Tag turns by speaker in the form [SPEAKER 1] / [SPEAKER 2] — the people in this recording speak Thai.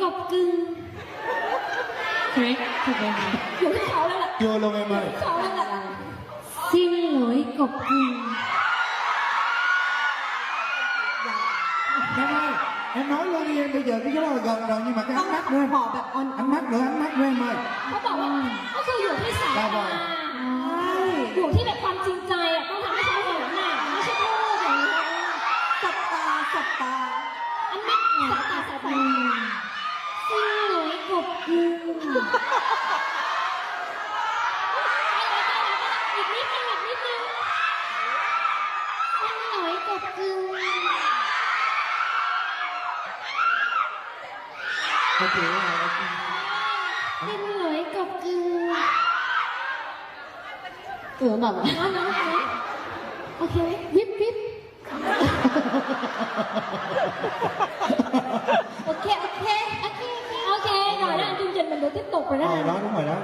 [SPEAKER 1] กบกึ่ง
[SPEAKER 2] คริกถูกไหมคะ
[SPEAKER 1] อยู่ที่เขาแล้วแหละ
[SPEAKER 3] โยนลงไปไหม
[SPEAKER 1] เขาแล้วแหละ
[SPEAKER 2] ซิงหลอยกบกึ่ง
[SPEAKER 3] ไม่ไม่ em nói luôn đi em bây giờ cái đó là gần rồi nhưng mà cái
[SPEAKER 4] ต้อง
[SPEAKER 3] ánh mắt nữa
[SPEAKER 4] ขอแบบอ่อน
[SPEAKER 3] ánh mắt nữa ánh mắt nữa em ơi
[SPEAKER 1] เขาบอกว่าก็คืออยู่ที่สาย
[SPEAKER 3] ได้บ่
[SPEAKER 1] ตา
[SPEAKER 3] อย
[SPEAKER 1] อยู่ที่แบบความจริงใจอะต้องทำให้เขาเห็นน่ะไม่ใช่พูดอย่างนี้
[SPEAKER 4] สับตาสับตา
[SPEAKER 1] อันนั้นสายตาสายตา
[SPEAKER 2] ซิงหลอยกบกึ่ง
[SPEAKER 1] อีกนิดนึงอีกนิดนึง
[SPEAKER 2] ซิง เขา
[SPEAKER 3] ถือเป็
[SPEAKER 2] นหวยกับกิ
[SPEAKER 1] เกือบแบบน้องน้อโอเควิบวิบโอเค โอเค โอเค โอเคหน่อยนะจุนจินมันดู tiếp tục rồi đó
[SPEAKER 3] เอา đó đúng ยแล้ว